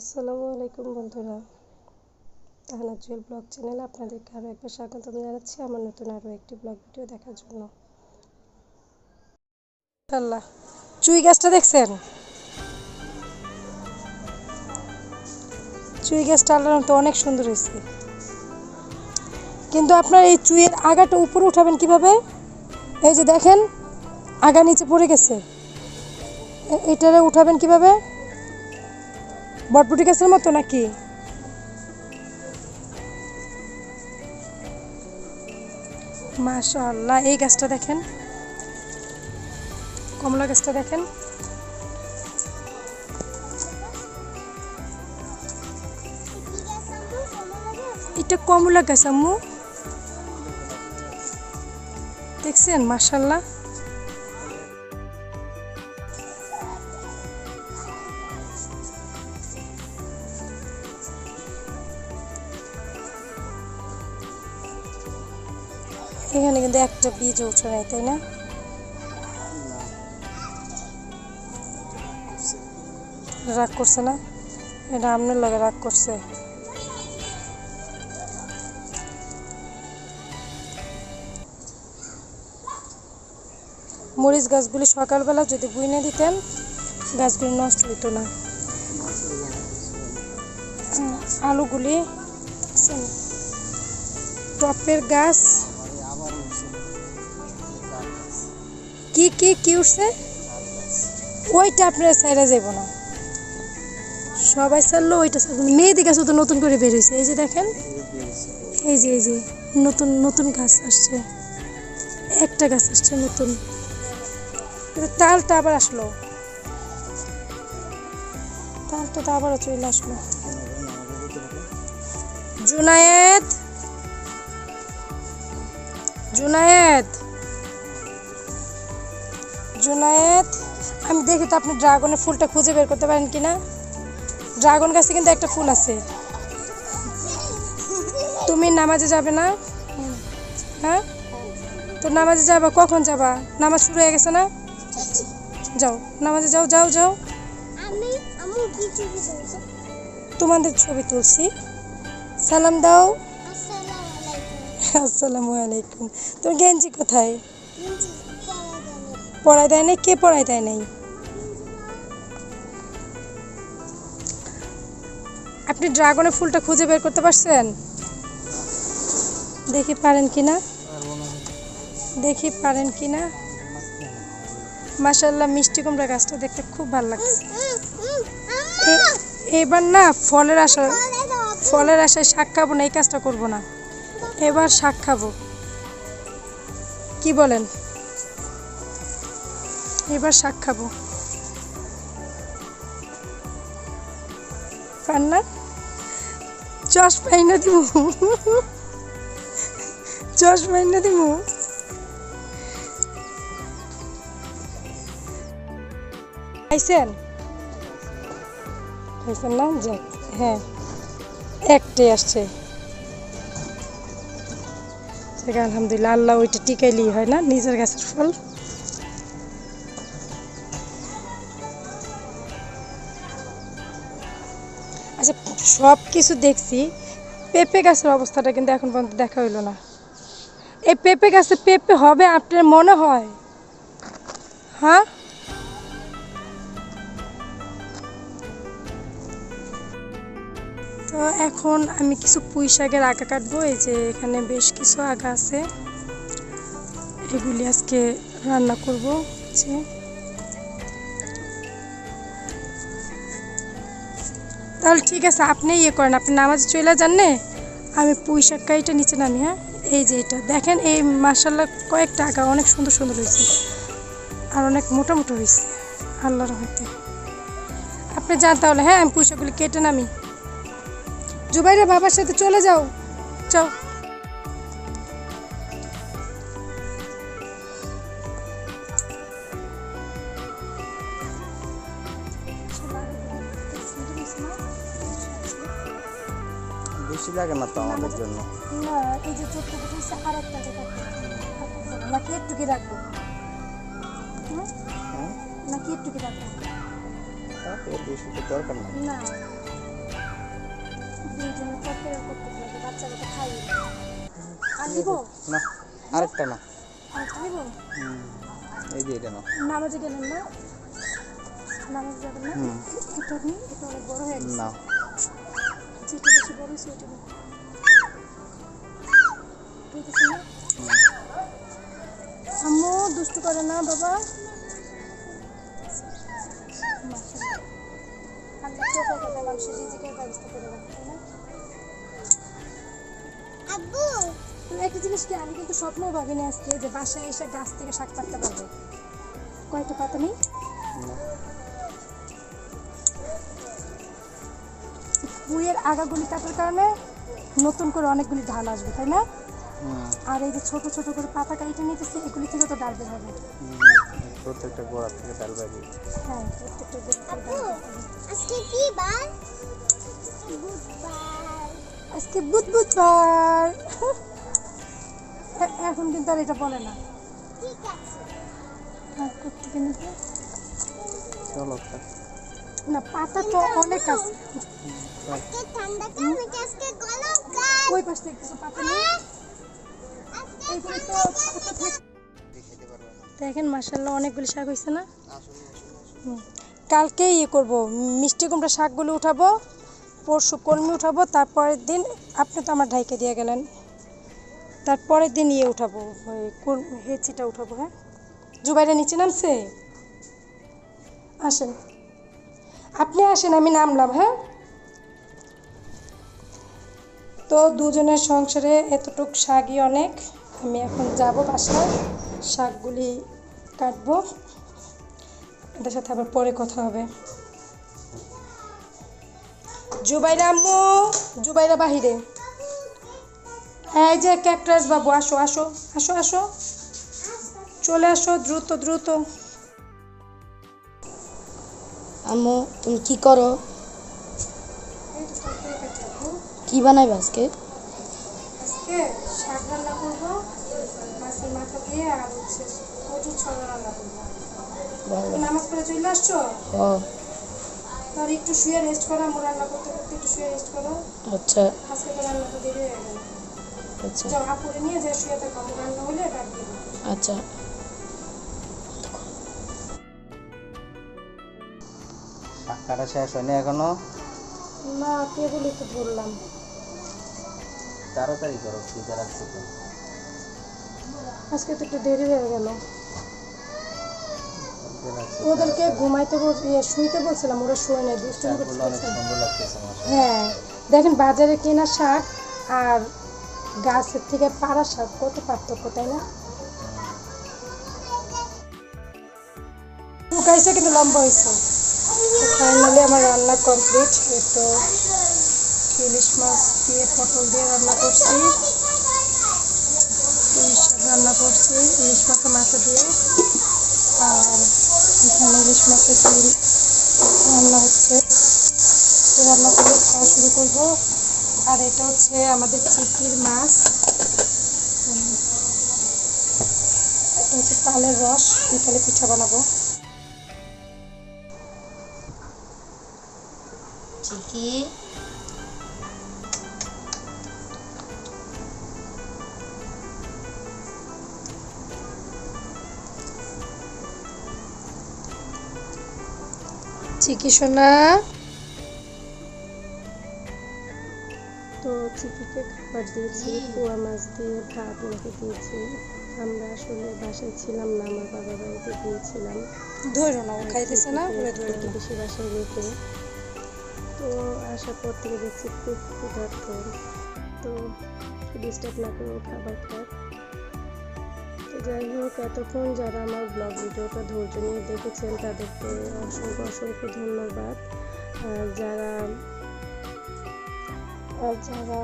আসসালামু আলাইকুম বন্ধুরা। তাহানা জুয়েল ব্লগ চ্যানেলে আপনাদেরকে আরও একবার স্বাগত জানাচ্ছি আমার নতুন আরও একটি ব্লগ ভিডিও দেখার জন্য। আল্লাহ চুই গাছটা দেখছেন? চুই গাছটা আল্লাহর তো অনেক সুন্দর হয়েছে। কিন্তু আপনার এই চুইয়ের আগাটা উপরে উঠাবেন কীভাবে? এই যে দেখেন, আগা নিচে পড়ে গেছে। এটারে উঠাবেন কীভাবে? বটবটি গাছের মতো নাকি? মাশাআল্লাহ, এই গাছটা দেখেন। কমলা গাছটা দেখেন। এটা কমলা গাছ, আম্মু। দেখছেন? মাশাআল্লাহ। এখানে কিন্তু একটা বীজ উঠে নাই, তাই না? রাগ করছে না? এটা আপনার লাগে রাগ করছে। মরিচ গাছগুলি সকালবেলা যদি বুইনে দিতেন, গাছগুলি নষ্ট হতো না। আলুগুলি টপের গাছ কি কি কি উঠছে? ওইটা আপনার সাইডে যাব না। সবাই ছাড়লো, ওইটা। মেহেদি গাছও তো নতুন করে বের হয়েছে এই যে দেখেন, এই যে এই যে, নতুন নতুন গাছ আসছে। একটা গাছ আসছে নতুন। তালটা আবার আসলো। তালটা তো আবারও চলে আসলো। জুনায়েদ! জুনায়েদ! জুনায়েদ আমি দেখি তো আপনি ড্রাগনের ফুলটা খুঁজে বের করতে পারেন কিনা। ড্রাগন গাছে কিন্তু একটা ফুল আছে। তুমি নামাজে যাবে না? হ্যাঁ? তো নামাজে যাবা কখন যাবা? নামাজ শুরু হয়ে গেছে না? যাও নামাজে যাও যাও যাও। তোমাদের ছবি তুলছি। সালাম দাও। আসসালামু আলাইকুম। তোর গেঞ্জি কোথায়? পড়ায় দেয় নাই? কে পড়ায় দেয় নাই? আপনি ড্রাগনের ফুলটা খুঁজে বের করতে পারছেন? দেখি পারেন কি না? দেখি পারেন কি না? মাসাল্লাহ মিষ্টি কুমড়া গাছটা দেখতে খুব ভালো লাগছে। এবার না ফলের আশা, ফলের আশায় শাক খাব না, এই কাজটা করব না। এবার শাক খাব। কি বলেন? এবার শাক খাব। পান না চশ পাই না দিব। চশ পাই না দিব। খাইছেন? খাইছেন না? যাক হ্যাঁ একটাই আসছে। আলহামদুলিল্লাহ, আল্লাহ ওইটা টিকাইলেই হয় না, নিজের গাছের ফল। সব কিছু দেখছি। পেঁপে গাছের অবস্থাটা কিন্তু এখন পর্যন্ত দেখা হইল না। এই পেঁপে গাছে পেঁপে হবে আপনার মনে হয়? হ্যাঁ? তো এখন আমি কিছু পুঁই শাকের আগা কাটবো, এই যে এখানে বেশ কিছু আগা আছে। এগুলি আজকে রান্না করব। যে তাহলে ঠিক আছে, আপনি ইয়ে করেন, আপনি নামাজ চলে যান নে আমি পুঁই কাইটা নিচে নামি হ্যাঁ? এই যে এটা। দেখেন এই মার্শাল্লাহ কয়েক টাকা, অনেক সুন্দর সুন্দর হয়েছে। আর অনেক মোটা মোটা হয়েছে। আল্লাহর রহমতে। আপনি যান তাহলে হ্যাঁ? আমি পুঁই শাকগুলি কেটে নামি। জুবাইরা বাবার সাথে চলে যাও। যাও। বেশি লাগে না তো আমাদের জন্য? না এই যে চোখটা হচ্ছে আর একটা নাকি একটু কি রাখব? হ্যাঁ নাকি একটু কি রাখব এর বেশি তো দরকার নাই। না। দুইজনে তরকারি করতে হবে খাই আর নিব? না আরেকটা না। আর নিব? হুম, এই যে এটা না নামাজে গেলেন না? নামাজে যাবেন না? এটা অনেক বড় হয়ে গেছে। না বুঝতেছি না আম্মু দুষ্টু করে না বাবা। আল্লাহ কথা মানুষের রিজিকের ব্যবস্থা করে রাখে তাই না? আব্বু! একটা জিনিস কি আমি কিন্তু স্বপ্ন ভাবিনি আজকে যে বাসায় এসে গাছ থেকে শাক পাততে পারব। কয়টা পাতা নেই? না। কুয়ের আগাগুলি কাটার কারণে নতুন করে অনেকগুলি ধান আসবে তাই না? আর এই যে ছোট ছোট করে পাতা কাইটে নিতেছে এগুলি থেকে তো ডাল বের হবে। প্রত্যেকটা গোড়া থেকে ডাল বাইরে হ্যাঁ প্রত্যেকটা গোড়া বের হবে। আজকে কি বার? বুধবার আজকে বুধ বুধবার। এ- এখন কিন্তু আর এটা বলে না। ঠিক আছে। আর কোথেকে নিবে? চলো তা। না পাতা তো অনেক আছে। আজকে ঠান্ডা কাল নাকি আজকে গরম কাল। ওই পাশ থেকে কিছু পাতা নেই এইগুলি তো পাতা থাকে দেখেন মাসাল্লাহ অনেকগুলি শাক হয়েছে না? হুম। কালকে ইয়ে করব মিষ্টি কুমড়া শাকগুলো উঠাবো পরশু কলমি উঠাবো তারপরের দিন আপনি তো আমার ঢাইকে দিয়ে গেলেন। তারপরের দিন ইয়ে উঠাবো ওই কোন হেচিটা উঠাবো হ্যাঁ? জুবাইরা নিচে নামছে? আসেন। আপনি আসেন আমি নামলাম হ্যাঁ? তো দুজনের সংসারে এতটুক শাকই অনেক। আমি এখন যাব বাসায়, শাকগুলি কাটবো। এদের সাথে আবার পরে কথা হবে। জুবাইরা আম্মু, জুবাইরা বাহিরে। এই যে ক্যাকটাস বাবু, আসো আসো আসো আসো। চলে আসো, দ্রুত দ্রুত। আম্মু, তুমি কি করো? কি বানাইবে আজকে? আজকে শাক রান্না করব মাছের মাথা দিয়ে আর হচ্ছে কচুর ছড়া রান্না করব। নামাজ পড়ে চলে আসছো? ও তার একটু শুয়ে রেস্ট করো আমরা রান্না করতে করতে একটু শুয়ে রেস্ট করো। আচ্ছা। আজকে তো রান্নাটা দেরি হয়ে গেল। আচ্ছা। যাও আপুরে নিয়ে যা শুয়ে থাকো রান্না হলে ডাক দিবো। আচ্ছা। কাটা শেষ হয়নি এখনও? না কে কেবলই তো ধরলাম তাড়াতাড়ি করো তো। আজকে তো একটু দেরি হয়ে গেল। ওদেরকে ঘুমাইতে ইয়ে, শুইতে বলছিলাম ওরা শুয়ে নেই দুষ্টুমি আমার হ্যাঁ দেখেন বাজারে কেনা শাক আর গাছের থেকে পাড়া শাক কত পার্থক্য তাই না? শুকাইছে কিন্তু লম্বা হয়েছে। ফাইনালি আমার রান্না কমপ্লিট তো ইলিশ মাছ দিয়ে পটল দিয়ে রান্না করছি। ইলিশ রান্না করছি, ইলিশ মাছের মাথা দিয়ে। আর এখানে ইলিশ মাছের ঝোল রান্না হচ্ছে। রান্না করে খাওয়া শুরু করব। আর এটা হচ্ছে আমাদের চিকির মাছ। এটা হচ্ছে তালের রস বিকালে পিঠা বানাবো। ঠিকই চিকি সোনা তো চিকিকে খাবার দিয়েছি পোয়া মাছ দিয়ে ভাত মেখে দিয়েছি। আমরা আসলে বাসায় ছিলাম না আমার বাবার বাড়িতে গিয়েছিলাম। ধরো না খাইতেছে না ওরে ধরে একটু বেশি বাসায় রেখে তো আসার পর থেকে দেখছি খুব ক্ষুধার্ত। তো ডিস্টার্ব না করে খাবার খায় যাই হোক এতক্ষণ যারা আমার ব্লগ ভিডিওটা ধৈর্য নিয়ে দেখেছেন তাদেরকে অসংখ্য অসংখ্য ধন্যবাদ। যারা যারা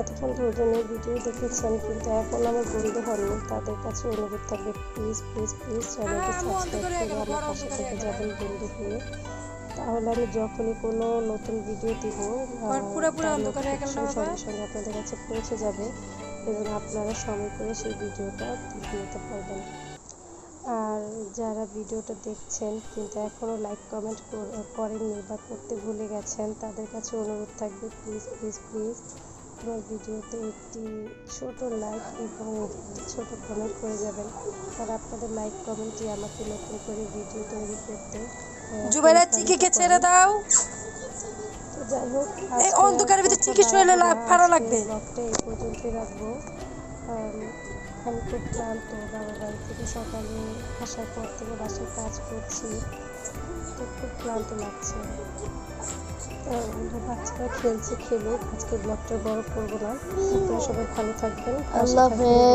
এতক্ষণ ধৈর্য নিয়ে ভিডিও দেখেছেন কিন্তু এখন আমার বন্ধু হননি তাদের কাছে অনুরোধ থাকবে প্লিজ প্লিজ প্লিজ চ্যানেলটি সাবস্ক্রাইব করে আমার পাশে থেকে যাবেন বন্ধু হয়ে। তাহলে আমি যখনই কোনো নতুন ভিডিও দিব সঙ্গে সঙ্গে আপনাদের কাছে পৌঁছে যাবে। এবং আপনারা সময় করে সেই ভিডিওটা নিতে পারবেন। আর যারা ভিডিওটা দেখছেন কিন্তু এখনও লাইক কমেন্ট করেননি বা করতে ভুলে গেছেন তাদের কাছে অনুরোধ থাকবে প্লিজ প্লিজ প্লিজ আমার ভিডিওতে একটি ছোট লাইক এবং ছোট কমেন্ট করে যাবেন। আর আপনাদের লাইক কমেন্টই আমাকে নতুন করে ভিডিও তৈরি করতে চিকিকে ছেড়ে দাও। এই অন্ধকারের ভিতর কথা চিকি শরীরে ভালো লাগবে। এই পর্যন্তই রাখব। আম, খুব ক্লান্ত বাবা বাড়ি থেকে সকালে আসার পর থেকে বাসায় কাজ করছি। তো খুব ক্লান্ত লাগছে। বাচ্চারা খেলছে খেলুক। আজকে ব্লগটা বড় করব না। আপনারা সবাই ভালো থাকবেন আল্লাহ